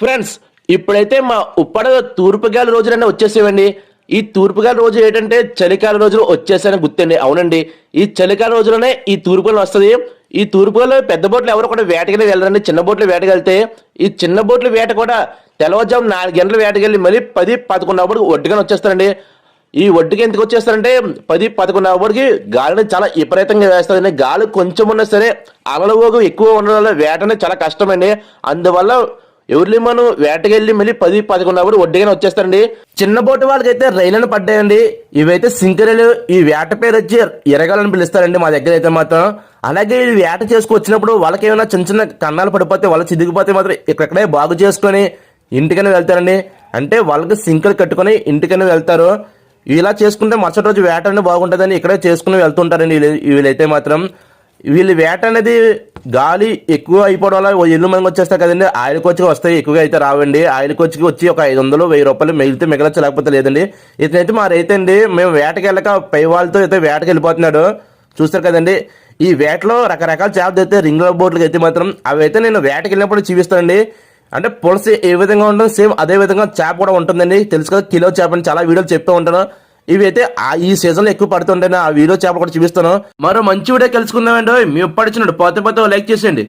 Friends ఇప్పుడైతే మా ఉప్పడ తూర్పుగాలి రోజులనే వచ్చేసేవండి. ఈ తూర్పుగాలి రోజు ఏంటంటే చలికాల రోజులు వచ్చేసాయని గుర్తండి. అవునండి. ఈ చలికాల రోజులోనే ఈ తూర్పుగాలి వస్తుంది. ఈ తూర్పుగాలో పెద్ద బోట్లు ఎవరు కూడా వేటకి వెళ్ళరండి. చిన్న బోట్లు వేటకి వెళ్తే ఈ చిన్న బోట్ల వేట కూడా తెల్లవారుజాము నాలుగు గంటలు వేటకెళ్ళి మళ్ళీ పది పదకొండు అప్పుడు ఒడ్డుగానే వచ్చేస్తారండి. ఈ ఒడ్డుకి ఎందుకు వచ్చేస్తారంటే పది పదకొండు అవ్వడికి గాలిని చాలా విపరీతంగా వేస్తుందండి. గాలి కొంచెం ఉన్నా సరే అలలవోగు ఎక్కువ ఉండడం వల్ల వేటనే చాలా కష్టమండి. అందువల్ల ఎవరి మనం వేటకెళ్ళి మళ్ళీ పది పదకొండు అప్పుడు ఒడ్డుగానే వచ్చేస్తారండి. చిన్న బోటు వాళ్ళకైతే రైలను పడ్డాయండి ఇవైతే సింకరేలు ఈ వేట పేరు వచ్చి ఎరగాలని పిలుస్తారండి మా దగ్గర అయితే మాత్రం. అలాగే ఈ వేట చేసుకొచ్చినప్పుడు వాళ్ళకి ఏమైనా చిన్న చిన్న కన్నాలు పడిపోతే వాళ్ళు చిదిగిపోతే మాత్రం ఇక్కడే బాగు చేసుకొని ఇంటికైనా వెళ్తారండి. అంటే వాళ్ళకి సింకలు కట్టుకొని ఇంటికైనా వెళ్తారు. ఇలా చేసుకుంటే మరుసటి రోజు వేట అనేది బాగుంటుందని ఇక్కడే చేసుకుని వెళ్తుంటారండి వీళ్ళు- వీళ్ళైతే మాత్రం. వీళ్ళు వేట అనేది గాలి ఎక్కువ అయిపోవడం వల్ల ఓ మనకి వచ్చేస్తాయి కదండి. ఆయిల్ కోచ్కి వస్తాయి ఎక్కువగా అయితే రావండి. ఆయిల్ కోచ్కి వచ్చి ఒక ఐదు వందలు వెయ్యి రూపాయలు మిగిలితే మిగలచ్చు లేకపోతే లేదండి. ఇతనైతే మా రైతు అండి మేము వేటకి వెళ్ళక పై వాళ్ళతో అయితే వేటకి వెళ్ళిపోతున్నాడు. చూస్తారు కదండి ఈ వేటలో రకరకాల చేపలు అయితే రింగ్ బోట్లకి అయితే మాత్రం అవి అయితే నేను వేటకి వెళ్ళినప్పుడు చూపిస్తానండి. అంటే పులస ఏ విధంగా ఉంటుందో సేమ్ అదే విధంగా చేప కూడా ఉంటుందండి. తెలుసు కదా కిలో చేప అని చాలా వీడియోలు చెప్తూ ఉంటాను ఇవైతే ఆ ఈ సీజన్లో ఎక్కువ పడుతుంటాయి ఆ వీడియో చేప కూడా చూపిస్తాను. మరో మంచి వీడియో కలుసుకుందామండి. మీ ఇప్పటిచ్చినట్టు పోతే పోతే లైక్ చేసేయండి.